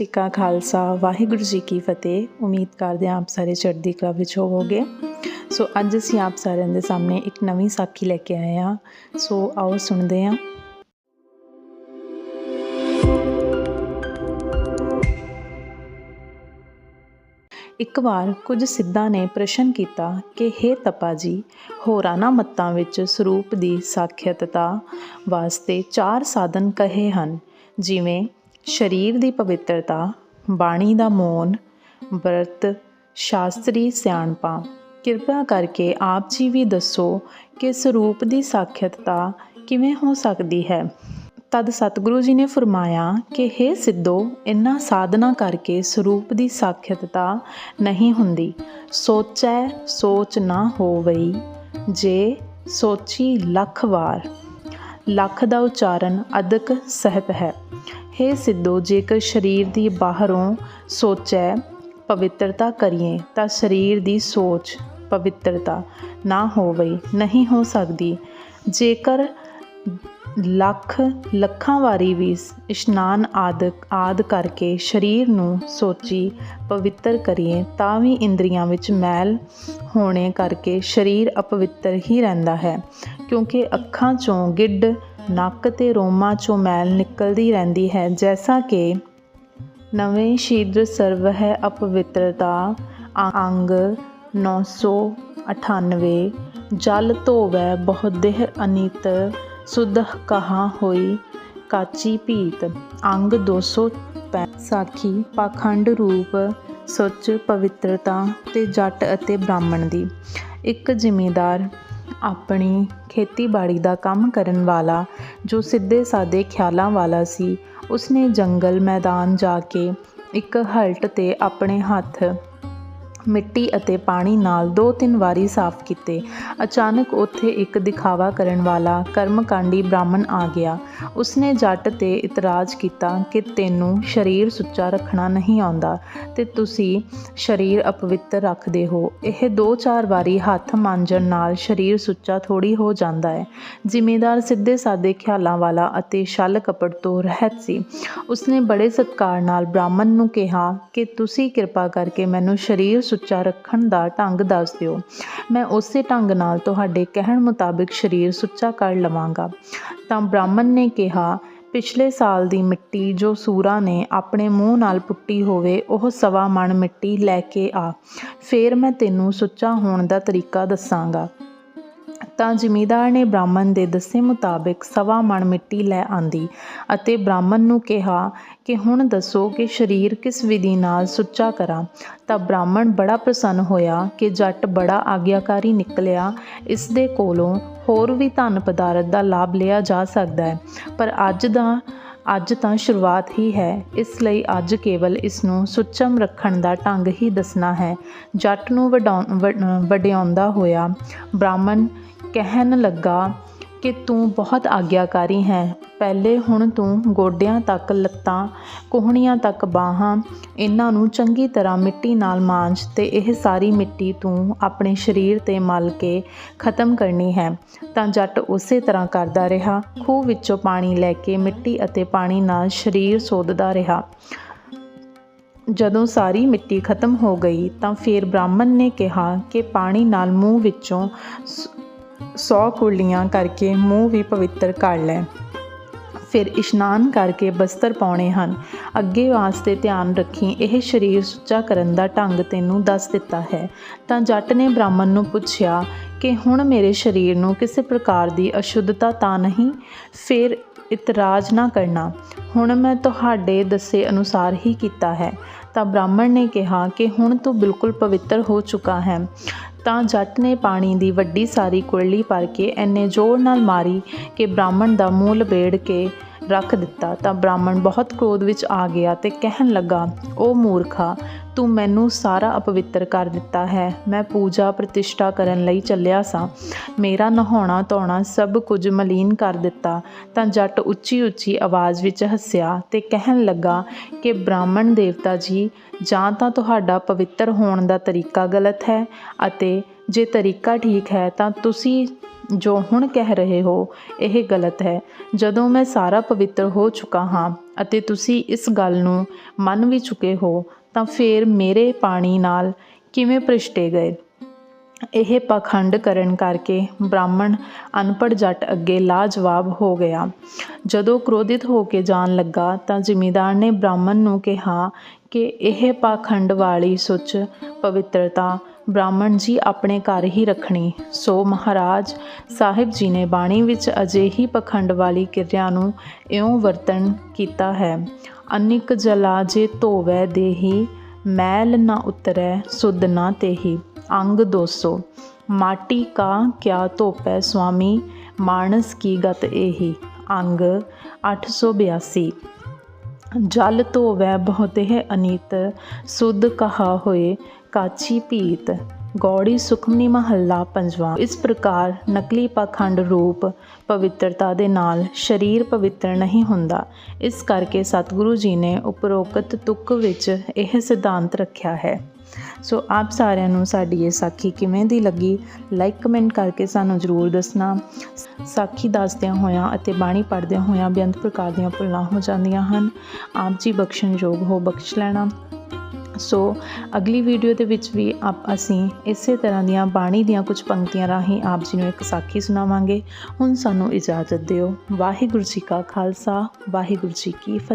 ਜੀ ਕਾ ਖਾਲਸਾ, ਵਾਹਿਗੁਰੂ ਜੀ ਕੀ ਫਤਿਹ। ਉਮੀਦ ਕਰਦੇ ਹਾਂ ਆਪ ਸਾਰੇ ਚੜ੍ਹਦੀ ਕਲਾ ਵਿੱਚ ਹੋਵੋਗੇ। ਸੋ ਅੱਜ ਅਸੀਂ ਆਪ ਸਾਰਿਆਂ ਦੇ ਸਾਹਮਣੇ ਇੱਕ ਨਵੀਂ ਸਾਖੀ ਲੈ ਕੇ ਆਏ ਹਾਂ। ਸੋ ਆਓ ਸੁਣਦੇ ਹਾਂ। ਇੱਕ ਵਾਰ ਕੁਝ ਸਿੱਧਾਂ ਨੇ ਪ੍ਰਸ਼ਨ ਕੀਤਾ ਕਿ, ਹੇ ਤਪਾ ਜੀ, ਹੋਰਾਨਾ ਮੱਤਾਂ ਵਿੱਚ ਸਰੂਪ ਦੀ ਸਾਖਿਅਤਤਾ ਵਾਸਤੇ ਚਾਰ ਸਾਧਨ ਕਹੇ ਹਨ, ਜਿਵੇਂ ਸਰੀਰ ਦੀ ਪਵਿੱਤਰਤਾ, ਬਾਣੀ ਦਾ ਮੋਨ, ਵਰਤ, ਸ਼ਾਸਤਰੀ ਸਿਆਣਪਾਂ। ਕਿਰਪਾ ਕਰਕੇ ਆਪ ਜੀ ਵੀ ਦੱਸੋ ਕਿ ਸਰੂਪ ਦੀ ਸਾਖਿਅਤਤਾ ਕਿਵੇਂ ਹੋ ਸਕਦੀ ਹੈ। ਤਦ ਸਤਿਗੁਰੂ ਜੀ ਨੇ ਫਰਮਾਇਆ ਕਿ हे ਸਿੱਧੋ ਇਨ੍ਹਾਂ ਸਾਧਨਾ ਕਰਕੇ ਸਰੂਪ ਦੀ ਸਾਖਿਅਤਤਾ ਨਹੀਂ ਹੁੰਦੀ। ਸੋਚੈ, ਸੋਚ ਨਾ ਹੋਵਈ, ਜੇ ਸੋਚੀ ਲੱਖ ਵਾਰ। ਲੱਖ ਦਾ ਉਚਾਰਨ ਅਦਕ ਸਹਿਤ ਹੈ। हे ਸਿੱਧੋ, ਜੇਕਰ ਸਰੀਰ ਦੀ ਬਾਹਰੋਂ ਸੋਚੈ, ਪਵਿੱਤਰਤਾ ਕਰੀਏ, ਤਾਂ ਸਰੀਰ ਦੀ ਸੋਚ ਪਵਿੱਤਰਤਾ ਨਾ ਹੋਵੇ, ਨਹੀਂ ਹੋ ਸਕਦੀ। ਜੇਕਰ ਲੱਖ, ਲੱਖਾਂ ਵਾਰੀ ਵੀ ਇਸ਼ਨਾਨ ਆਦਿਕ ਆਦ ਕਰਕੇ ਸਰੀਰ ਨੂੰ ਸੋਚੀ ਪਵਿੱਤਰ ਕਰੀਏ, ਤਾਂ ਵੀ ਇੰਦਰੀਆਂ ਵਿੱਚ ਮੈਲ ਹੋਣੇ ਕਰਕੇ ਸਰੀਰ ਅਪਵਿੱਤਰ ਹੀ ਰਹਿੰਦਾ ਹੈ, ਕਿਉਂਕਿ ਅੱਖਾਂ ਚੋਂ ਗਿੱਡ ਨੱਕ ਤੇ ਰੋਮਾਂ ਚੋਂ ਮੈਲ ਨਿਕਲਦੀ ਰਹਿੰਦੀ ਹੈ, ਜੈਸਾ ਕਿ ਨਵੇਂ ਸ਼ੀਦਰ ਸਰਵ ਹੈ ਅਪਵਿੱਤਰਤਾ, ਅੰਗ 998 ਜਲ ਧੋਵੈ ਬਹੁ ਦੇਹ ਅਨੀਤ, ਸੁਧ ਕਹਾ ਹੋਈ ਕਾਚੀ ਭੀਤ, ਅੰਗ 200 ਸਾਖੀ, ਪਾਖੰਡ ਰੂਪ ਸੁੱਚ ਪਵਿੱਤਰਤਾ ਤੇ ਜੱਟ ਅਤੇ ਬ੍ਰਾਹਮਣ ਦੀ। ਇੱਕ ਜ਼ਿਮੀਂਦਾਰ ਆਪਣੀ ਖੇਤੀਬਾੜੀ ਦਾ ਕੰਮ ਕਰਨ ਵਾਲਾ, ਜੋ ਸਿੱਧੇ ਸਾਦੇ ਖਿਆਲਾਂ ਵਾਲਾ ਸੀ, ਉਸਨੇ ਜੰਗਲ ਮੈਦਾਨ ਜਾ ਕੇ ਇੱਕ ਹਲਟ ਤੇ ਆਪਣੇ ਹੱਥ ਮਿੱਟੀ ਅਤੇ ਪਾਣੀ ਨਾਲ ਦੋ ਤਿੰਨ ਵਾਰੀ ਸਾਫ਼ ਕੀਤੇ। ਅਚਾਨਕ ਉੱਥੇ ਇੱਕ ਦਿਖਾਵਾ ਕਰਨ ਵਾਲਾ ਕਰਮਕਾਂਡੀ ਬ੍ਰਾਹਮਣ ਆ ਗਿਆ। ਉਸਨੇ ਜੱਟ ਤੇ ਇਤਰਾਜ਼ ਕੀਤਾ ਕਿ ਤੈਨੂੰ ਸਰੀਰ ਸੁੱਚਾ ਰੱਖਣਾ ਨਹੀਂ ਆਉਂਦਾ ਤੇ ਤੁਸੀਂ ਸਰੀਰ ਅਪਵਿੱਤਰ ਰੱਖਦੇ ਹੋ। ਇਹ ਦੋ ਚਾਰ ਵਾਰੀ ਹੱਥ ਮਾਂਜਣ ਨਾਲ ਸਰੀਰ ਸੁੱਚਾ ਥੋੜੀ ਹੋ ਜਾਂਦਾ ਹੈ। ਜ਼ਿਮੀਦਾਰ ਸਿੱਧੇ ਸਾਦੇ ਖਿਆਲਾਂ ਵਾਲਾ ਅਤੇ ਛਲ ਕਪੜ ਤੋਂ ਰਹਿਤ ਸੀ। ਉਸਨੇ ਬੜੇ ਸਤਕਾਰ ਨਾਲ ਬ੍ਰਾਹਮਣ ਨੂੰ ਕਿਹਾ ਕਿ ਤੁਸੀਂ ਕਿਰਪਾ ਕਰਕੇ ਮੈਨੂੰ ਸਰੀਰ ਸੁੱਚਾ ਰੱਖਣ ਦਾ ਢੰਗ ਦੱਸ ਦਿਓ। ਮੈਂ ਉਸੇ ਢੰਗ ਨਾਲ ਤੁਹਾਡੇ ਕਹਿਣ ਮੁਤਾਬਿਕ ਸਰੀਰ ਸੁੱਚਾ ਕਰ ਲਵਾਂਗਾ। ਤਾਂ ਬ੍ਰਾਹਮਣ ਨੇ ਕਿਹਾ, ਪਿਛਲੇ ਸਾਲ ਦੀ ਮਿੱਟੀ ਜੋ ਸੂਰਾਂ ਨੇ ਆਪਣੇ ਮੂੰਹ ਨਾਲ ਪੁੱਟੀ ਹੋਵੇ, ਉਹ ਸਵਾ ਮਣ ਮਿੱਟੀ ਲੈ ਕੇ ਆ। ਫੇਰ ਮੈਂ ਤੈਨੂੰ ਸੁੱਚਾ ਹੋਣ ਦਾ ਤਰੀਕਾ ਦੱਸਾਂਗਾ। ਤਾਂ ਜ਼ਿਮੀਂਦਾਰ ਨੇ ਬ੍ਰਾਹਮਣ ਦੇ ਦੱਸੇ ਮੁਤਾਬਿਕ ਸਵਾ ਮਣ ਮਿੱਟੀ ਲੈ ਆਂਦੀ ਅਤੇ ਬ੍ਰਾਹਮਣ ਨੂੰ ਕਿਹਾ ਕਿ ਹੁਣ ਦੱਸੋ ਕਿ ਸਰੀਰ ਕਿਸ ਵਿਧੀ ਨਾਲ ਸੁੱਚਾ ਕਰਾਂ। ਤਾਂ ਬ੍ਰਾਹਮਣ ਬੜਾ ਪ੍ਰਸੰਨ ਹੋਇਆ ਕਿ ਜੱਟ ਬੜਾ ਆਗਿਆਕਾਰੀ ਨਿਕਲਿਆ। ਇਸ ਦੇ ਕੋਲੋਂ ਹੋਰ ਵੀ ਧਨ ਪਦਾਰਥ ਦਾ ਲਾਭ ਲਿਆ ਜਾ ਸਕਦਾ ਹੈ। ਪਰ ਅੱਜ ਦਾ ਅੱਜ ਤਾਂ ਸ਼ੁਰੂਆਤ ਹੀ ਹੈ। ਇਸ ਲਈ ਅੱਜ ਕੇਵਲ ਇਸ ਨੂੰ ਸੁੱਚਮ ਰੱਖਣ ਦਾ ਢੰਗ ਹੀ ਦੱਸਣਾ ਹੈ। ਜੱਟ ਨੂੰ ਵਡਿਆਉਂਦਾ ਹੋਇਆ ਬ੍ਰਾਹਮਣ ਕਹਿਣ ਲੱਗਾ ਕਿ ਤੂੰ ਬਹੁਤ ਆਗਿਆਕਾਰੀ ਹੈ। ਪਹਿਲੇ ਹੁਣ ਤੂੰ ਗੋਡਿਆਂ ਤੱਕ ਲੱਤਾਂ, ਕੋਹਣੀਆਂ ਤੱਕ ਬਾਹਾਂ, ਇਹਨਾਂ ਨੂੰ ਚੰਗੀ ਤਰ੍ਹਾਂ ਮਿੱਟੀ ਨਾਲ ਮਾਂਜ ਤੇ ਇਹ ਸਾਰੀ ਮਿੱਟੀ ਤੂੰ ਆਪਣੇ ਸਰੀਰ ਤੇ ਮਲ ਕੇ ਖਤਮ ਕਰਨੀ ਹੈ। ਤਾਂ ਜੱਟ ਉਸੇ ਤਰ੍ਹਾਂ ਕਰਦਾ ਰਿਹਾ। ਖੂਹ ਵਿੱਚੋਂ ਪਾਣੀ ਲੈ ਕੇ ਮਿੱਟੀ ਅਤੇ ਪਾਣੀ ਨਾਲ ਸਰੀਰ ਸੋਧਦਾ ਰਿਹਾ। ਜਦੋਂ ਸਾਰੀ ਮਿੱਟੀ ਖਤਮ ਹੋ ਗਈ ਤਾਂ ਫਿਰ ਬ੍ਰਾਹਮਣ ਨੇ ਕਿਹਾ ਕਿ ਪਾਣੀ ਨਾਲ ਮੂੰਹ ਵਿੱਚੋਂ ਸੌ ਕੁਰਲੀਆਂ ਕਰਕੇ ਮੂੰਹ ਵੀ ਪਵਿੱਤਰ ਕਰ ਲੈ। ਫਿਰ ਇਸ਼ਨਾਨ ਕਰਕੇ ਬਸਤਰ ਪਾਉਣੇ ਹਨ। ਅੱਗੇ ਵਾਸਤੇ ਧਿਆਨ ਰੱਖੀ, ਇਹ ਸਰੀਰ ਸੁੱਚਾ ਕਰਨ ਦਾ ਢੰਗ ਤੈਨੂੰ ਦੱਸ ਦਿੱਤਾ ਹੈ। ਤਾਂ ਜੱਟ ਨੇ ਬ੍ਰਾਹਮਣ ਨੂੰ ਪੁੱਛਿਆ ਕਿ ਹੁਣ ਮੇਰੇ ਸਰੀਰ ਨੂੰ ਕਿਸੇ ਪ੍ਰਕਾਰ ਦੀ ਅਸ਼ੁੱਧਤਾ ਤਾਂ ਨਹੀਂ? ਫਿਰ ਇਤਰਾਜ਼ ਨਾ ਕਰਨਾ, ਹੁਣ ਮੈਂ ਤੁਹਾਡੇ ਦੱਸੇ ਅਨੁਸਾਰ ਹੀ ਕੀਤਾ ਹੈ। ਤਾਂ ਬ੍ਰਾਹਮਣ ਨੇ ਕਿਹਾ ਕਿ ਹੁਣ ਤੂੰ ਬਿਲਕੁਲ ਪਵਿੱਤਰ ਹੋ ਚੁੱਕਾ ਹੈ। ਤਾਂ ਜੱਟ ਨੇ ਪਾਣੀ ਦੀ ਵੱਡੀ ਸਾਰੀ ਕੁਰਲੀ ਭਰ ਕੇ ਐਨੇ ਜ਼ੋਰ ਨਾਲ ਮਾਰੀ ਕਿ ਬ੍ਰਾਹਮਣ ਦਾ ਮੂੰਹ ਲਬੇੜ ਕੇ ਰੱਖ ਦਿੱਤਾ ਤਾਂ ਬ੍ਰਾਹਮਣ ਬਹੁਤ ਕ੍ਰੋਧ ਵਿੱਚ ਆ ਗਿਆ ਤੇ ਕਹਿਣ ਲੱਗਾ ਉਹ ਮੂਰਖਾ, ਤੂੰ ਮੈਨੂੰ ਸਾਰਾ ਅਪਵਿੱਤਰ ਕਰ ਦਿੱਤਾ ਹੈ। ਮੈਂ ਪੂਜਾ ਪ੍ਰਤਿਸ਼ਠਾ ਕਰਨ ਲਈ ਚੱਲਿਆ ਸਾਂ। ਮੇਰਾ ਨਹਾਉਣਾ ਧੋਣਾ ਸਭ ਕੁਝ ਮਲੀਨ ਕਰ ਦਿੱਤਾ ਤਾਂ ਜੱਟ ਉੱਚੀ ਉੱਚੀ ਆਵਾਜ਼ ਵਿੱਚ ਹੱਸਿਆ ਤੇ ਕਹਿਣ ਲੱਗਾ, ਕਿ ਬ੍ਰਾਹਮਣ ਦੇਵਤਾ ਜੀ, ਜਾਂ ਤਾਂ ਤੁਹਾਡਾ ਪਵਿੱਤਰ ਹੋਣ ਦਾ ਤਰੀਕਾ ਗਲਤ ਹੈ ਅਤੇ ਜੇ ਤਰੀਕਾ ਠੀਕ ਹੈ ਤਾਂ ਤੁਸੀਂ ਜੋ ਹੁਣ ਕਹਿ ਰਹੇ ਹੋ, ਇਹ ਗਲਤ ਹੈ। ਜਦੋਂ ਮੈਂ ਸਾਰਾ ਪਵਿੱਤਰ ਹੋ ਚੁੱਕਾ ਹਾਂ ਅਤੇ ਤੁਸੀਂ ਇਸ ਗੱਲ ਨੂੰ ਮੰਨ ਵੀ ਚੁੱਕੇ ਹੋ, ਤਾਂ ਫਿਰ ਮੇਰੇ ਪਾਣੀ ਨਾਲ ਕਿਵੇਂ ਭ੍ਰਿਸ਼ਟੇ ਗਏ? ਇਹ ਪਖੰਡ ਕਰਨ ਕਰਕੇ ਬ੍ਰਾਹਮਣ ਅਨਪੜ੍ਹ ਜੱਟ ਅੱਗੇ ਲਾਜਵਾਬ ਹੋ ਗਿਆ। ਜਦੋਂ ਕ੍ਰੋਧਿਤ ਹੋ ਕੇ ਜਾਣ ਲੱਗਾ, ਤਾਂ ਜ਼ਿਮੀਦਾਰ ਨੇ ਬ੍ਰਾਹਮਣ ਨੂੰ ਕਿਹਾ ਕਿ ਇਹ ਪਾਖੰਡ ਵਾਲੀ ਸੁੱਚ ਪਵਿੱਤਰਤਾ ਬ੍ਰਾਹਮਣ ਜੀ ਆਪਣੇ ਘਰ ਹੀ ਰੱਖਣੀ। ਸੋ ਮਹਾਰਾਜ, ਸਾਹਿਬ ਜੀ ਨੇ ਬਾਣੀ ਵਿੱਚ ਅਜਿਹੀ ਪਖੰਡ ਵਾਲੀ ਕਿਰਿਆ ਨੂੰ ਇਉਂ ਵਰਤਨ ਕੀਤਾ ਹੈ, ਅਨਿਕ ਜਲਾ ਜੇ ਧੋਵੈ ਦੇਹੀ, ਮੈਲ ਨਾ ਉਤਰੈ ਸੁਧ ਨਾ ਤੇਹੀ। ਅੰਗ 200 ਮਾਟੀ ਕਾ ਕਿਆ ਧੋਪੈ ਸੁਆਮੀ ਮਾਨਸ ਕੀ ਗਤ ਇਹੀ ਅੰਗ 882 ਜਲ ਧੋਵੈ ਬਹੁਤੇ ਅਨੀਤ, ਸੁਧ ਕਹਾ ਹੋਏ ਕਾਚੀ ਪੀਤ ਗੌੜੀ ਸੁਖਮਨੀ ਮਹੱਲਾ ਪੰਜਵਾਂ। ਇਸ ਪ੍ਰਕਾਰ ਨਕਲੀ ਪਾਖੰਡ ਰੂਪ ਪਵਿੱਤਰਤਾ ਦੇ ਨਾਲ ਸਰੀਰ ਪਵਿੱਤਰ ਨਹੀਂ ਹੁੰਦਾ। ਇਸ ਕਰਕੇ ਸਤਿਗੁਰੂ ਜੀ ਨੇ ਉਪਰੋਕਤ ਤੁਕ ਵਿੱਚ ਇਹ ਸਿਧਾਂਤ ਰੱਖਿਆ ਹੈ। ਸੋ ਆਪ ਸਾਰਿਆਂ ਨੂੰ ਸਾਡੀ ਇਹ ਸਾਖੀ ਕਿਵੇਂ ਦੀ ਲੱਗੀ? ਲਾਈਕ ਕਮੈਂਟ ਕਰਕੇ ਸਾਨੂੰ ਜ਼ਰੂਰ ਦੱਸਣਾ। ਸਾਖੀ ਦੱਸਦਿਆਂ ਹੋਇਆਂ ਅਤੇ ਬਾਣੀ ਪੜ੍ਹਦਿਆਂ ਹੋਇਆਂ ਬੇਅੰਤ ਪ੍ਰਕਾਰ ਦੀਆਂ ਭੁੱਲਾਂ ਹੋ ਜਾਂਦੀਆਂ ਹਨ। ਆਪ ਜੀ ਬਖਸ਼ਣਯੋਗ ਹੋ, ਬਖਸ਼ ਲੈਣਾ। ਸੋ ਅਗਲੀ ਵੀਡੀਓ ਦੇ ਵਿੱਚ ਵੀ ਆਪ ਅਸੀਂ ਇਸੇ ਤਰ੍ਹਾਂ ਦੀਆਂ ਬਾਣੀ ਦੀਆਂ ਕੁਝ ਪੰਕਤੀਆਂ ਰਾਹੀਂ ਆਪ ਜੀ ਨੂੰ ਇੱਕ ਸਾਖੀ ਸੁਣਾਵਾਂਗੇ। ਹੁਣ ਸਾਨੂੰ ਇਜਾਜ਼ਤ ਦਿਓ। ਵਾਹਿਗੁਰੂ ਜੀ ਕਾ ਖਾਲਸਾ, ਵਾਹਿਗੁਰੂ ਜੀ ਕੀ ਫਤਿਹ।